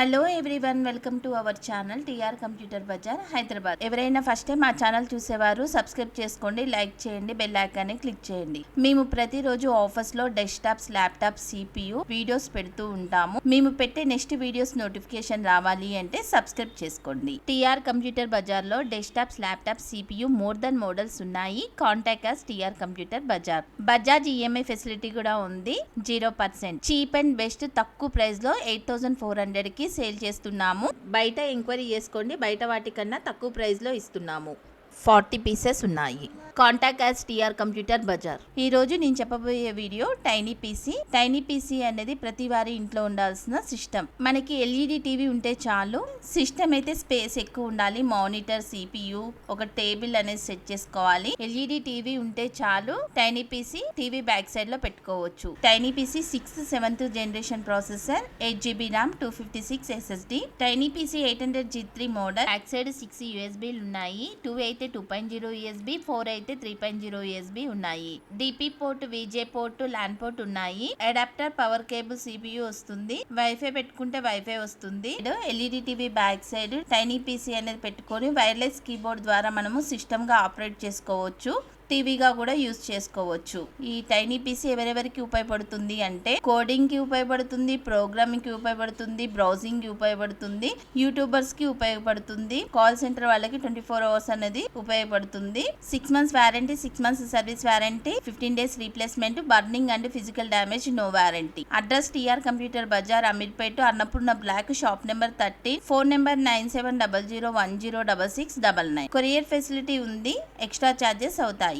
Hello everyone welcome to our channel TR computer bazaar Hyderabad ఎవరైనా first time మా channel చూసేవారు subscribe చేసుకోండి like చేయండి బెల్ ఐకాన్ని క్లిక్ చేయండి. మేము ప్రతిరోజు ఆఫర్స్లో డెస్క్టాప్స్ ల్యాప్టాప్స్ సిపియు వీడియోస్ పెడుతూ ఉంటాము. మేము పెట్టే నెక్స్ట్ వీడియోస్ నోటిఫికేషన్ రావాలి అంటే సబ్స్క్రైబ్ చేసుకోండి. టీఆర్ కంప్యూటర్ బజార్లో desktops laptop CPU more then models ఉన్నాయి. Contact us TR computer Bazaar Bajaj EMI facility కూడా ఉంది zero percent cheap and best తక్కువ ప్రైస్లో ఎయిట్ థౌసండ్ ఫోర్ హండ్రెడ్కి సేల్ చేస్తున్నాము. బయట ఎంక్వైరీ చేసుకోండి. బయట వాటికన్నా తక్కువ ప్రైస్లో ఇస్తున్నాము. ఫార్టీ పీసెస్ ఉన్నాయి. Contact us TR computer Bazaar. ఈ రోజు నేను చెప్పబోయే video tiny PC. Tiny PC అనేది ప్రతి వారి ఇంట్లో ఉండాల్సిన సిస్టమ్. మనకి ఎల్ఈడి టీవీ ఉంటే చాలు. సిస్టమ్ అయితే స్పేస్ ఎక్కువ ఉండాలి. మానిటర్ సిపియు ఒక టేబుల్ అనేది సెట్ చేసుకోవాలి. ఎల్ఈడి టీవీ ఉంటే చాలు టైనీ పీసీ టీవీ బ్యాక్ సైడ్లో పెట్టుకోవచ్చు. Tiny PC sixth seventh generation processor eight GB RAM two fifty six SSD. Tiny PC eight hundred G three model. Back side six యూఎస్బీలు ఉన్నాయి. Two eight అయితే two point zero USB four అయితే three point zero USB ఉన్నాయి. DP port VGA port LAN port ఉన్నాయి. Adapter power cable CPU వస్తుంది. Wifi పెట్టుకుంటే wifi వస్తుంది. LED TV back side tiny PC అనేది పెట్టుకొని వైర్లెస్ కీబోర్డ్ ద్వారా మనము సిస్టమ్గా ఆపరేట్ చేసుకోవచ్చు. టీవీగా కూడా యూజ్ చేసుకోవచ్చు. ఈ టైనీ పీసీ ఎవరెవరికి ఉపయోగపడుతుంది అంటే కోడింగ్కి ఉపయోగపడుతుంది ప్రోగ్రామింగ్కి ఉపయోగపడుతుంది బ్రౌజింగ్కి ఉపయోగపడుతుంది యూట్యూబర్స్కి ఉపయోగపడుతుంది కాల్ సెంటర్ వాళ్ళకి ట్వంటీ ఫోర్ అవర్స్ అనేది ఉపయోగపడుతుంది. Six months warranty six months service warranty fifteen days replacement burning and physical damage no warranty. Address TR computer Bazaar Ameerpet Annapurna block shop number thirteen phone number nine seven double zero one zero double six double nine. Courier facility ఉంది extra charges అవుతాయి.